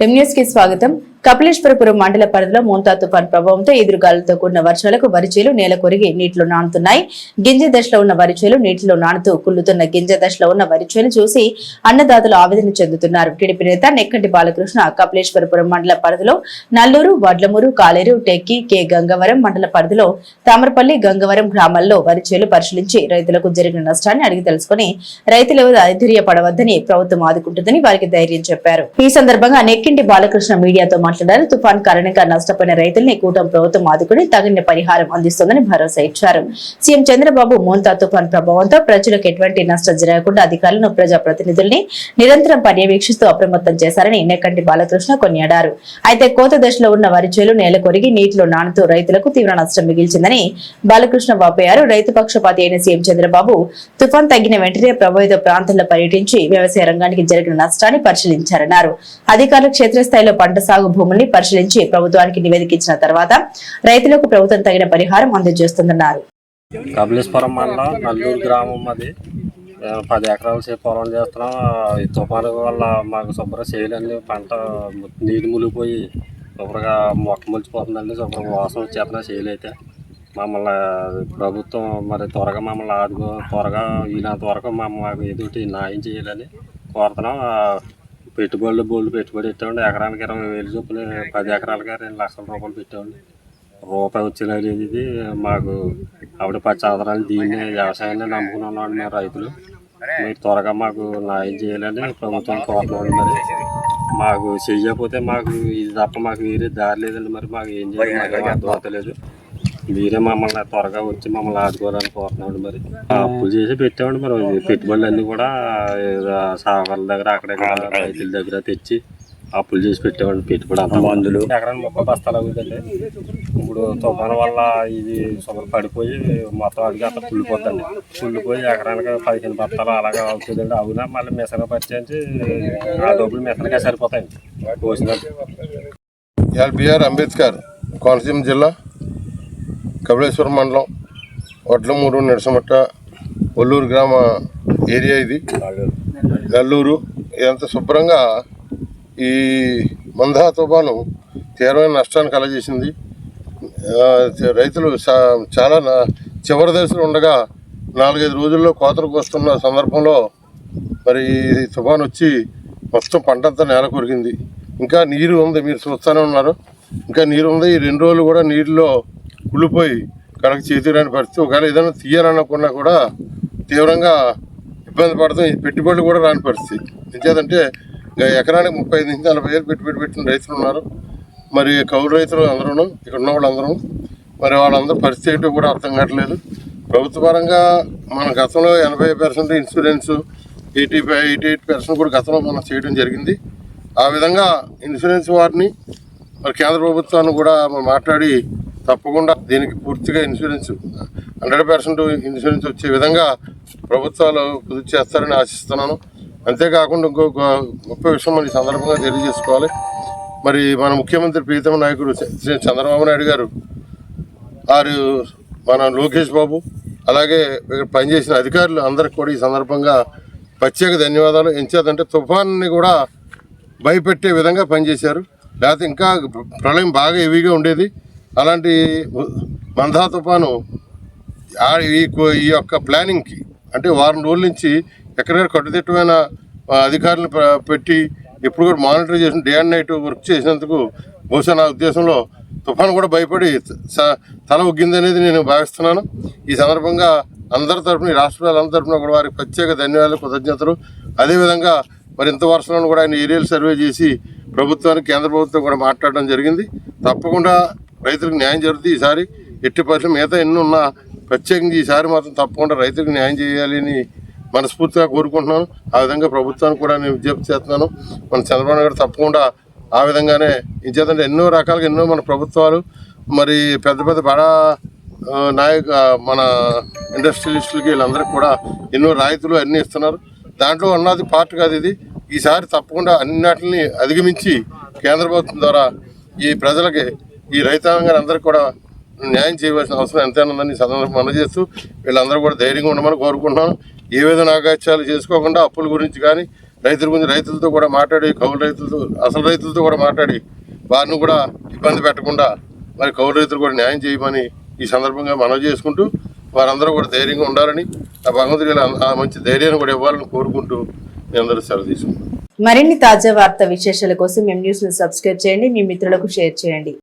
M News కి స్వాగతం కపిలేశ్వరపురం మండల పరిధిలో మోంతా తుఫాన్ ప్రభావంతో ఎదురుగాలులతో కూడిన వర్షాలకు వరిచేలు నేల కొరిగి నీటిలో నానుతున్నాయి. గింజ దశలో ఉన్న వరిచేలు నీటిలో నానుతూ కుళ్ళుతున్న గింజ దశలో ఉన్న వరిచేలు చూసి అన్నదాతలు ఆవేదన చెందుతున్నారు. టీడీపీ నేత నెక్కంటి బాలకృష్ణ కపిలేశ్వరపురం మండల పరిధిలో నల్లూరు వడ్లమూరు కాలేరు టెక్కి కె గంగవరం మండల పరిధిలో తామరపల్లి గంగవరం గ్రామాల్లో వరిచేలు పరిశీలించి రైతులకు జరిగిన నష్టాన్ని అడిగి తెలుసుకుని రైతులు ధైర్యపడవద్దని ప్రభుత్వం ఆదుకుంటుందని వారికి ధైర్యం చెప్పారు. ఈ సందర్భంగా నెక్కింటి బాలకృష్ణ మీడియాతో మాట్లాడారు. తుఫాన్ కారణంగా నష్టపోయిన రైతుల్ని కూటమి ప్రభుత్వం ఆదుకుని తగిన పరిహారం అందిస్తుందని భరోసా ఇచ్చారు. సీఎం చంద్రబాబు మోంతా తుఫాన్ ప్రభావంతో ప్రజలకు ఎటువంటి నష్టం జరగకుండా అధికారులను ప్రజాప్రతినిధుల్ని నిరంతరం పర్యవేక్షిస్తూ అప్రమత్తం చేశారని ఎన్నకంటి బాలకృష్ణ కొనియాడారు. అయితే కోత దశలో ఉన్న వరి చేలు నేల కొరిగి నీటిలో నానుతూ రైతులకు తీవ్ర నష్టం మిగిల్చిందని బాలకృష్ణ వాపోయారు. రైతు పక్షపాతి అయిన సీఎం చంద్రబాబు తుఫాన్ తగ్గిన వెంటనే ప్రభావిత ప్రాంతాల్లో పర్యటించి వ్యవసాయ రంగానికి జరిగిన నష్టాన్ని పరిశీలించారన్నారు. అధికారులు క్షేత్రస్థాయిలో పంట సాగు భూముల్ని పరిశీలించి ప్రభుత్వానికి నివేదిక ఇచ్చిన తర్వాత రైతులకు ప్రభుత్వం తగిన పరిహారం అందజేస్తుందన్నారు. కపిలేశ్వరం మండలం నల్లూరు గ్రామం అది. పది ఎకరాల సేపు పొలం చేస్తున్నాం. ఈ తుఫాను వల్ల మాకు శుభ్ర చేయలేని పంట నీరు మునిగిపోయి శుభ్రంగా మొక్క ములిచిపోతుందండి. శుభ్రంగా వాసన వచ్చేస్తున్నా చేయలైతే మమ్మల్ని ప్రభుత్వం మరి త్వరగా మమ్మల్ని ఆదుకో త్వరగా వీళ్ళంత వరకు మమ్మల్ని మాకు ఎదుటి న్యాయం చేయాలని కోరుతున్నాం. పెట్టుబడులు బోళ్ళు పెట్టుబడి పెట్టామండి ఎకరానికి ఇరవై వేలు చొప్పున పది ఎకరాలుగా రెండు లక్షల రూపాయలు పెట్టామండి. రూపాయి వచ్చినది ఇది. మాకు ఆవిడ పచ్చి ఆధారాలు దీన్ని వ్యవసాయాన్ని నమ్ముకుని ఉన్నాడు మేము రైతులు. మీరు త్వరగా మాకు న్యాయం చేయాలని ప్రభుత్వం కోరుతున్నాం మరి. మాకు చెయ్యకపోతే మాకు ఇది తప్ప మాకు వేరే దారి లేదండి మరి. మాకు ఏం చేయాలి మాకు అర్థం అవుతలేదు. మీరే మమ్మల్ని త్వరగా వచ్చి మమ్మల్ని ఆదుకోవాలని కోరుతున్నాడు మరి. అప్పులు చేసి పెట్టామండి మరి. పెట్టుబడులు అన్నీ కూడా ఏదో సాగర్ల దగ్గర అక్కడ రైతుల దగ్గర తెచ్చి అప్పులు చేసి పెట్టామండి పెట్టుబడి అంత. మందులు. ఎకరానికి ముప్పై బస్తాలు అవుతుందండి. ఇప్పుడు తుఫాను వల్ల ఇది సొగలు పడిపోయి మొత్తం అడిగి అంతా కుళ్ళిపోద్దండి కుళ్ళిపోయి ఎకరానికి పదిహేను బస్తాలు అలాగే అవుతుందండి. అవునా మళ్ళీ మిసగా పరిచయించి ఆ డబ్బులు మిసనగా సరిపోతాయండి. పోసినట్టు ఇవాళ బిఆర్ అంబేద్కర్ కోనసీమ జిల్లా. కపిలేశ్వరం మండలం వడ్లమూరు నరసమట్ట ఒల్లూరు గ్రామ ఏరియా ఇది. నల్లూరు ఇదంతా శుభ్రంగా ఈ మందా తుఫాను తీవ్రమైన నష్టాన్ని కలగజేసింది. రైతులు చాలా చివరి దశలో ఉండగా నాలుగైదు రోజుల్లో కోతలకు వస్తున్న సందర్భంలో మరి తుఫాను తుఫాన్ వచ్చి మొత్తం పంటంతా నేల కొరిగింది. ఇంకా నీరు ఉంది. మీరు చూస్తూనే ఉన్నారు. ఇంకా నీరు ఉంది. ఈ రెండు రోజులు కూడా నీటిలో కుళ్ళిపోయి కనుక చేతిరాని పరిస్థితి. ఒకవేళ ఏదైనా తీయాలనుకున్నా కూడా తీవ్రంగా ఇబ్బంది పడతాం. పెట్టుబడులు కూడా రాని పరిస్థితి. ఎంచేదంటే ఎకరానికి ముప్పై ఐదు నుంచి నలభై వేలు పెట్టుబడి పెట్టిన రైతులు ఉన్నారు. మరి కౌలు రైతులు అందరూ ఇక్కడ ఉన్న వాళ్ళందరూ మరి వాళ్ళందరూ పరిస్థితి ఏంటో కూడా అర్థం కావట్లేదు. ప్రభుత్వ పరంగా మన గతంలో ఎనభై percent insurance eighty five eighty eight percent కూడా గతంలో మనం చేయడం జరిగింది. ఆ విధంగా ఇన్సూరెన్స్ వారిని మరి కేంద్ర ప్రభుత్వాన్ని కూడా మాట్లాడి తప్పకుండా దీనికి పూర్తిగా ఇన్సూరెన్స్ హండ్రెడ్ పర్సెంట్ ఇన్సూరెన్స్ వచ్చే విధంగా ప్రభుత్వాలు కృషి చేస్తారని ఆశిస్తున్నాను. అంతేకాకుండా ఇంకో గొ- గొప్ప విషయం మరి సందర్భంగా తెలియజేసుకోవాలి. మరి మన ముఖ్యమంత్రి ప్రీతమ నాయకుడు శ్రీ చంద్రబాబు నాయుడు గారు వారు మన లోకేష్ బాబు అలాగే ఇక్కడ పనిచేసిన అధికారులు అందరికి కూడా ఈ సందర్భంగా ప్రత్యేక ధన్యవాదాలు. ఎంచేదంటే తుఫాన్ని కూడా భయపెట్టే విధంగా పనిచేశారు. లేకపోతే ఇంకా ప్రళయం బాగా హెవీగా ఉండేది. అలాంటి మందా తుఫాను ఆ- ఈ కో- ఈ యొక్క ప్లానింగ్కి అంటే వారం రోజుల నుంచి ఎక్కడెక్కడ కట్టుదిట్టమైన అధికారులను పెట్టి ఎప్పుడు కూడా మానిటర్ చేసిన డే అండ్ నైట్ వర్క్ చేసినందుకు బహుశా నా ఉద్దేశంలో తుఫాను కూడా భయపడి స- తల ఉగ్గింది అనేది నేను భావిస్తున్నాను. ఈ సందర్భంగా అందరి తరపున ఈ రాష్ట్ర ప్రజలందరి తరపున కూడా వారికి ప్రత్యేక ధన్యవాదాలు కృతజ్ఞతలు. అదేవిధంగా మరి ఇంత వర్షంలో కూడా ఆయన ఏరియల్ సర్వే చేసి ప్రభుత్వానికి కేంద్ర ప్రభుత్వం కూడా మాట్లాడడం జరిగింది. తప్పకుండా రైతులకు న్యాయం జరుగుతుంది. ఈసారి ఎట్టి పరిస్థితులు మిగతా ఎన్ని ఉన్నా ప్రత్యేకించి ఈసారి మాత్రం తప్పకుండా రైతులకు న్యాయం చేయాలి అని మనస్ఫూర్తిగా కోరుకుంటున్నాను. ఆ విధంగా ప్రభుత్వానికి కూడా నేను విజ్ఞప్తి చేస్తున్నాను. మన చంద్రబాబు నాయుడు గారు తప్పకుండా ఆ విధంగానే ఇచ్చేదంటే ఎన్నో రకాలుగా ఎన్నో మన ప్రభుత్వాలు మరి పెద్ద పెద్ద బడా నాయక మన ఇండస్ట్రియలిస్టులకి వీళ్ళందరికీ కూడా ఎన్నో రాయితీలు అన్నీ ఇస్తున్నారు. దాంట్లో ఉన్నది పార్ట్ కాదు ఇది. ఈసారి తప్పకుండా అన్నిటిని అధిగమించి కేంద్ర ప్రభుత్వం ద్వారా ఈ ప్రజలకి ఈ రైతాంగాన్ని అందరికీ కూడా న్యాయం చేయవలసిన అవసరం ఎంతైనా ఉందని ఈ మనం చేస్తూ వీళ్ళందరూ కూడా ధైర్యంగా ఉండమని కోరుకుంటున్నాను. ఏ విధంగా నాగాత్యాలు చేసుకోకుండా అప్పుల గురించి కానీ రైతుల గురించి రైతులతో కూడా మాట్లాడి కౌలు రైతులతో అసలు రైతులతో కూడా మాట్లాడి వారిని కూడా ఇబ్బంది పెట్టకుండా మరి కౌలు రైతులు కూడా న్యాయం చేయమని ఈ సందర్భంగా మనవి చేసుకుంటూ వారందరూ కూడా ధైర్యంగా ఉండాలని ఆ భగవంతుడి ఆ మంచి ధైర్యాన్ని కూడా ఇవ్వాలని కోరుకుంటూ నేను అందరూ సెలవు తీసుకుంటాం మరిన్ని తాజా వార్త విశేషాల కోసం మేము న్యూస్ను సబ్స్క్రైబ్ చేయండి మీ మిత్రులకు షేర్ చేయండి.